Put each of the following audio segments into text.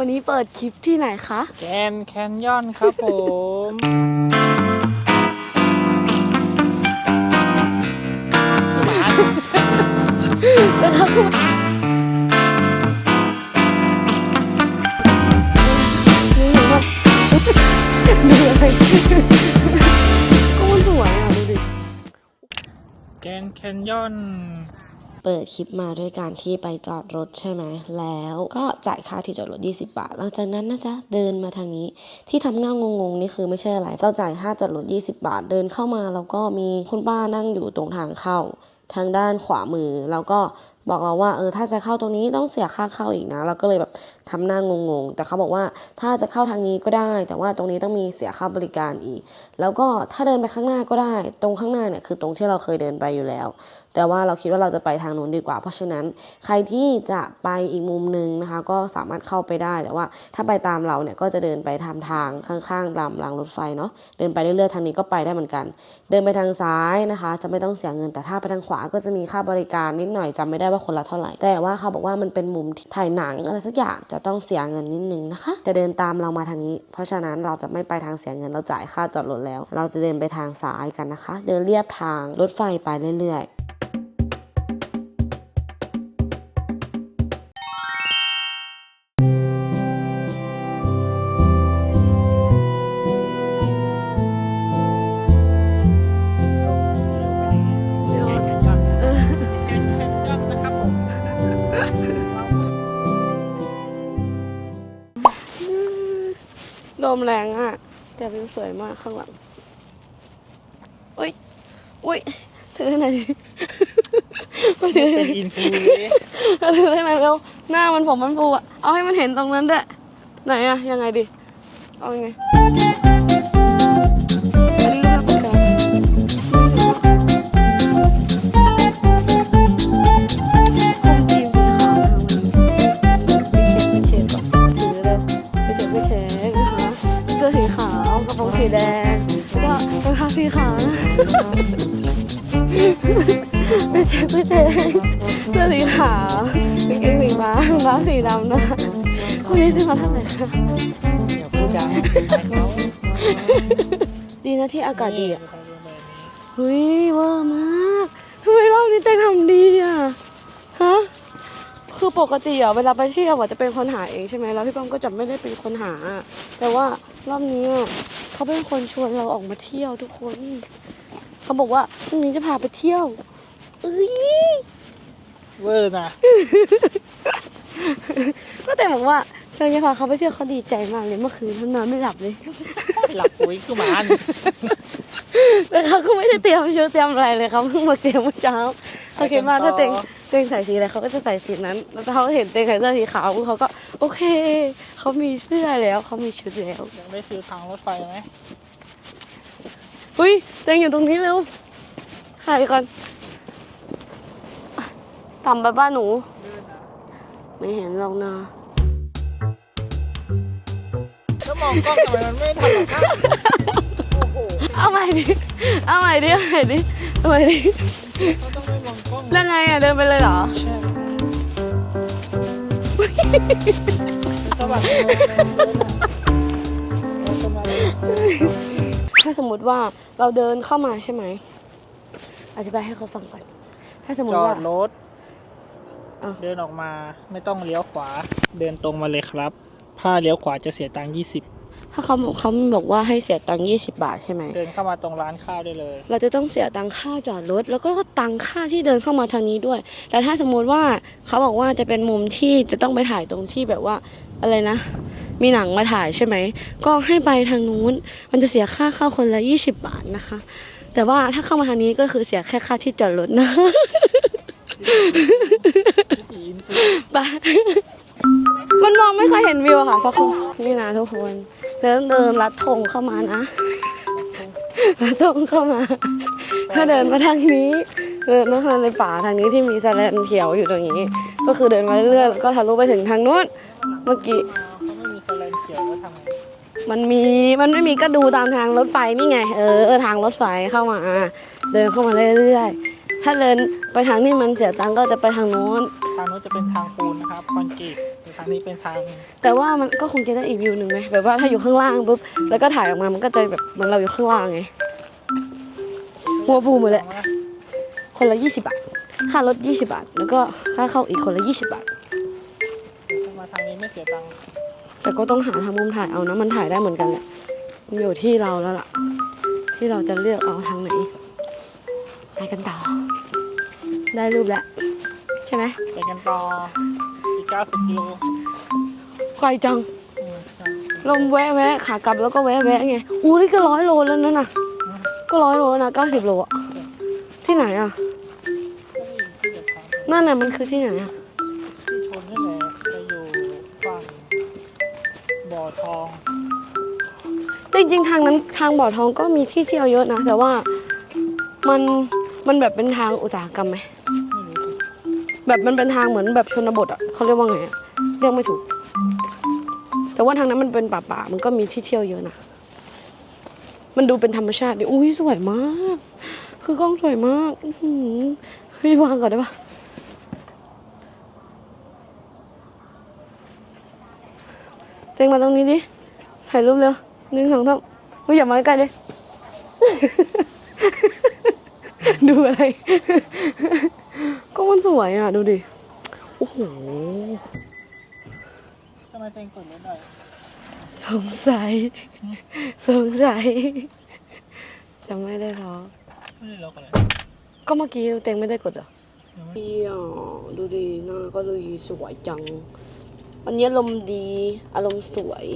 วันนี้เปิดคลิปที่ไหนคะ แกนแคนยอนครับผมหมานะครับคุณนี่แบบดูอะไรก็มันสวยอะ ดูดิ แกนแคนยอน เปิดคลิปมาด้วยการที่ไปจอดรถใช่ไหมแล้วก็จ่ายค่าที่จอดรถ 20 บาท หลังจากนั้นนะจ๊ะเดินมาทางนี้ที่ทำหน้างงๆนี่คือไม่ใช่อะไรเราจ่ายค่าจอดรถ 20 บาทเดินเข้ามาแล้วก็มีคุณป้านั่งอยู่ตรงทางเข้า ทางด้านขวามือแล้วก็บอกเราว่าเออถ้าจะเข้าตรงนี้ต้องเสียค่าเข้าอีกนะเราก็เลยแบบ ทำหน้างงๆ แต่เขาบอกว่าถ้าจะเข้าทางนี้ก็ได้ แต่ว่าตรงนี้ต้องมีเสียค่าบริการอีก แล้วก็ถ้าเดินไปข้างหน้าก็ได้ ตรงข้างหน้าเนี่ยคือตรงที่เราเคยเดินไปอยู่แล้ว แต่ว่าเราคิดว่าเราจะไปทางนู้นดีกว่า เพราะฉะนั้นใครที่จะไปอีกมุมหนึ่งนะคะ ก็สามารถเข้าไปได้ แต่ว่าถ้าไปตามเราเนี่ยก็จะเดินไปทำทางข้างๆลำรางรถไฟเนาะ เดินไปเรื่อยๆทางนี้ก็ไปได้เหมือนกัน เดินไปทางซ้ายนะคะ จะไม่ต้องเสียเงิน แต่ถ้าไปทางขวาก็จะมีค่าบริการนิดหน่อยจำไม่ได้ว่าคนละเท่าไหร่ แต่ว่าเขาบอกว่ามันเป็นมุมถ่ายหนังอะไรสักอย่างจะะต้องเสียเงินนิดนึงนะคะ จะเดินตามเรามาทางนี้ เพราะฉะนั้นเราจะไม่ไปทางเสียเงินเราจ่ายค่าจอดรถแล้ว เราจะเดินไปทางซ้ายกันนะคะ เดินเรียบทางรถไฟไปเรื่อยๆ ลมแรงอะ แต่วิวสวยมากข้างหลัง อุ้ย อุ้ยถือให้หน่อยดิมาถือให้หเป็น่นอยอินฟูเลยมาถือให้หน่อยเร็วหน้ามันผมมันฟูอะ เอาให้มันเห็นตรงนั้นด้วยไหนอะ ยังไงดีเอายังไง เสื้อสีขาวกระโปรงสีแดงแล้วก็รองเท้าสีขาวนะไปเช็คไปเช็คเสื้อสีขาวกางเกงสีฟ้ารองเท้าสีดำนะคนนี้ซื้อมาเท่าไหร่คะอย่าพูดดังดีนะที่อากาศดีอะเฮ้ยเวอร์มากทำไมรอบนี้เต้นทำดีอะฮะคือปกติอะเวลาไปเที่ยวอะจะเป็นคนหาเองใช่ไหมแล้วพี่ป้อมก็จะไม่ได้เป็นคนหา แต่ว่า รอบนี้อะเขาเป็นคนชวนเราออกมาเที่ยวทุกคนเขาบอกว่าพรุ่งนี้จะพาไปเที่ยวเอ้ยเวอร์นะก็แต่บอกว่าเราจะพาเขาไปเที่ยวเขาดีใจมากเลยเมื่อคืนเขานอนไม่หลับเลยหลับปุ๋ยคือหมาเนี่ยแต่เขาก็ไม่ได้เตรียมชุดเตรียมอะไรเลยเขาเพิ่งมาเตรียมเมื่อเช้าโอเคมากถ้าเต็ง เต็งใส่สีอะไรเขาก็จะใส่สีนั้น แล้วเขาเห็นเต็งใส่เสื้อสีขาวเขาก็โอเค เขามีเสื้อแล้วเขามีชุดแล้วยังได้ซื้อทางรถไฟไหมอุ้ยเต็งอยู่ตรงนี้เร็วถ่ายก่อนต่ำไปบ้านหนู ไม่เห็นหรอกนะแล้วมองกล้องทำไมมันไม่ธรรมชาติโอ้โหเอาใหม่ดิเอาใหม่ดิเอาใหม่ดิเอาใหม่ดิ เขาต้องไม่มองกล้องแล้วไงอะเดินไปเลยเหรอใช่สะบัดเลยเลยเลยเราจะมาเลยถ้าสมมติว่าเราเดินเข้ามาใช่ไหมอธิบายให้เขาฟังก่อน ถ้าสมมจติอว่า ดรถ อะ เดินออกมาไม่ต้องเลี้ยวขวา เดินตรงมาเลยครับถ้าเลี้ยวขวาจะเสียตังค์ยี่สิบ ถ้าเขาเขาบอกว่าให้เสียตังค์ยี่สิบาทใช่ไหมเดินเข้ามาตรงร้านข้าวได้เลย เราจะต้องเสียตังค่าจอดรถแล้วก็ตังค่าที่เดินเข้ามาทางนี้ด้วย แต่ถ้าสมมุติว่าเขาบอกว่าจะเป็นมุมที่จะต้องไปถ่ายตรงที่แบบว่าอะไรนะ มีหนังมาถ่ายใช่ไหมก็ให้ไปทางนู้น มันจะเสียค่าเข้าคนละยี่สิบาทนะคะ แต่ว่าถ้าเข้ามาทางนี้ก็คือเสียแค่ค่าที่จอดรถนะไป มันมองไม่ค่อยเห็นวิวค่ะสักคนนี่นะทุกคนเดินเดินลัดธงเข้ามานะลัดธงเข้ามา ถ้าเดินมาทางนี้เดินมาในป่าทางนี้ที่มีแสลนเขียวอยู่ตรงนี้ ก็คือเดินมาเรื่อยๆแล้วก็ทะลุไปถึงทางนู้นเมื่อกี้เขาไม่มีสแลนเขียวแล้วทำไงมันมีมันไม่มีก็ดูตามทางรถไฟนี่ไง เออทางรถไฟเข้ามา เดินเข้ามาเรื่อยๆถ้าเดินไปทางที่มันเสียตังก็จะไปทางโน้นางนู้นจะเป็นทางปูนนะครับคอนกรีตทางนี้เป็นทางแต่ว่ามันก็คงจะได้อีกวิวหนึ่งไหมแบบว่าถ้าอยู่ข้างล่างปุ๊บแล้วก็ถ่ายออกมามันก็จะแบบเหมันเราอยู่ข้างล่างไง หัวฟูหมดเลย คนละยี่สิบาท ค่ารถยี่สิบาท แล้วก็ค่าเข้าอีกคนละยี่สิบาทถ้ามาทางนี้ไม่เสียตังค์แต่ก็ต้องหาทางมุมถ่ายเอานะ มันถ่ายได้เหมือนกันแหละมันอยู่ที่เราแล้วล่ะ ที่เราจะเลือกเอาทางไหน ไปกันต่อ ได้รูปแล้ว ใช่ไหมไปกันต่ออีก90กิโลไกลจังอืมใช่ลมแวะแวะขากลับแล้วก็แวะแวะไงอู้นี่ก็ร้อยโลแล้วนั่นน่ะ ก็ร้อยโลแล้วนะเก้าสิบโลอะที่ไหนอะก็มีที่เดือดทางนั่นน่ะมันคือที่ไหนอะที่ชนนี่แหละไปอยู่ฝั่งบ่อทองจริงๆทางนั้นทางบ่อทองก็มีที่เที่ยวเยอะนะ แต่ว่ามันมันแบบเป็นทางอุตสาหกรรมไหมไม่รู้สิ แบบมันเป็นทางเหมือนแบบชนบทอะเขาเรียกว่าไงเรียกไม่ถูก แต่ว่าทางนั้นมันเป็นป่าๆมันก็มีที่เที่ยวเยอะนะมันดูเป็นธรรมชาติดิอุ้ยสวยมาก คือกล้องสวยมากอือหือเฮ้ยวางก่อนได้ปะเจงมาตรงนี้ดิถ่ายรูปเร็วหนึ่งสองสามอุ้ยอย่ามาใกล้เลยดูอะไร ก็มันสวยอะ ดูดิ โอ้โหทำไมเต็งเปิดรถได้สงสัย สงสัยจะไม่ได้หรอกไม่ได้ล็อกอะไรก็เมื่อกี้เต็งไม่ได้กดเหรอยังไม่ดีอะดูดีหน้าก็เลยสวยจัง วันนี้อารมณ์ดี อารมณ์สวย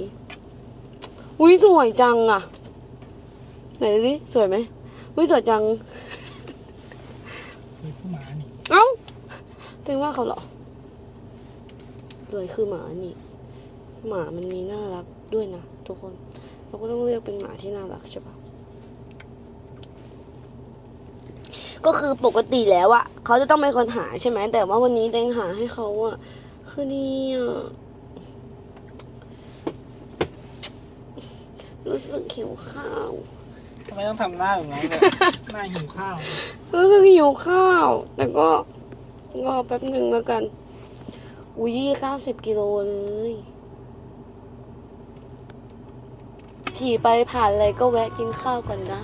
อุ้ยสวยจังอะ ไหนดูดิ สวยไหมอุ้ยสวยจัง ซื้อผู้หมานี่ เอ้า ถึงว่าเขาเหรอรวยคือหมานี่ หมามันมีน่ารักด้วยนะทุกคน เราก็ต้องเลือกเป็นหมาที่น่ารักใช่ปะก็คือปกติแล้วอะเขาจะต้องเป็นคนหาใช่ไหมแต่ว่าวันนี้แดงหาให้เขาอะคือนี่อะรู้สึกหิวข้าวทำไมต้องทำหน้าแบบนั้นเลยหน้าหิวข้าว รู้สึกหิวข้าว แต่ก็ รอแป๊บหนึ่งแล้วกัน อุ้ยเก้าสิบกิโลเลยขี่ไปผ่านอะไรก็แวะกินข้าวก่อนนะ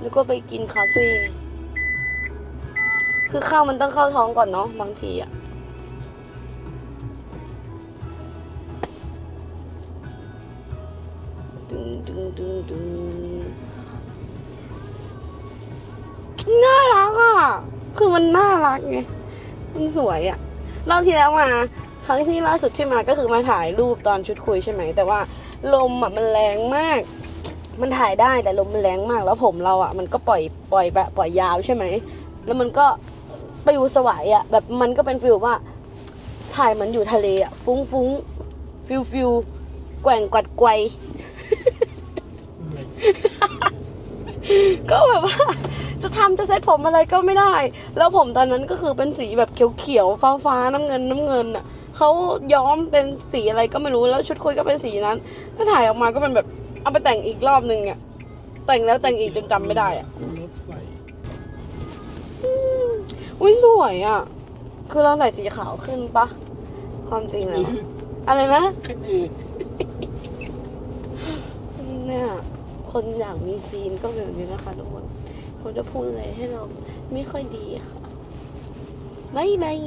แล้วก็ไปกินคาเฟ่ คือข้าวมันต้องเข้าท้องก่อนเนาะบางทีอะดึงดึงดึงดึง คือมันน่ารักไง มันสวยอะรอบที่แล้วมา ครั้งที่ล่าสุดที่มาก็คือมาถ่ายรูปตอนชุดคุยใช่ไหม แต่ว่าลมอะมันแรงมาก มันถ่ายได้แต่ลมมันแรงมาก แล้วผมเราอะมันก็ปล่อยปล่อยแบบปล่อยยาวใช่ไหม แล้วมันก็ไปอยู่สวายอะแบบมันก็เป็นฟิลว่า ถ่ายเหมือนอยู่ทะเลอะฟุ้งฟุ้งฟิลฟิลแกว่งกัดไกวก็แบบว่า จะทำจะเซ็ตผมอะไรก็ไม่ได้ แล้วผมตอนนั้นก็คือเป็นสีแบบเขียวๆฟ้าๆน้ำเงินน้ำเงินอะเขาย้อมเป็นสีอะไรก็ไม่รู้แล้วชุดคุยก็เป็นสีนั้นถ้าถ่ายออกมาก็เป็นแบบเอาไปแต่งอีกรอบนึงอะแต่งแล้วแต่งอีกจนจำไม่ได้อะรถไฟอุ้ยสวยอะ คือเราใส่สีขาวขึ้นปะความจริงแล้วอะอะไรนะขึ้นอื่น เนี่ย คนอยากมีซีนก็เป็นแบบนี้นะคะทุกคนเขาจะพูดอะไรให้เราไม่ค่อยดีค่ะบายบาย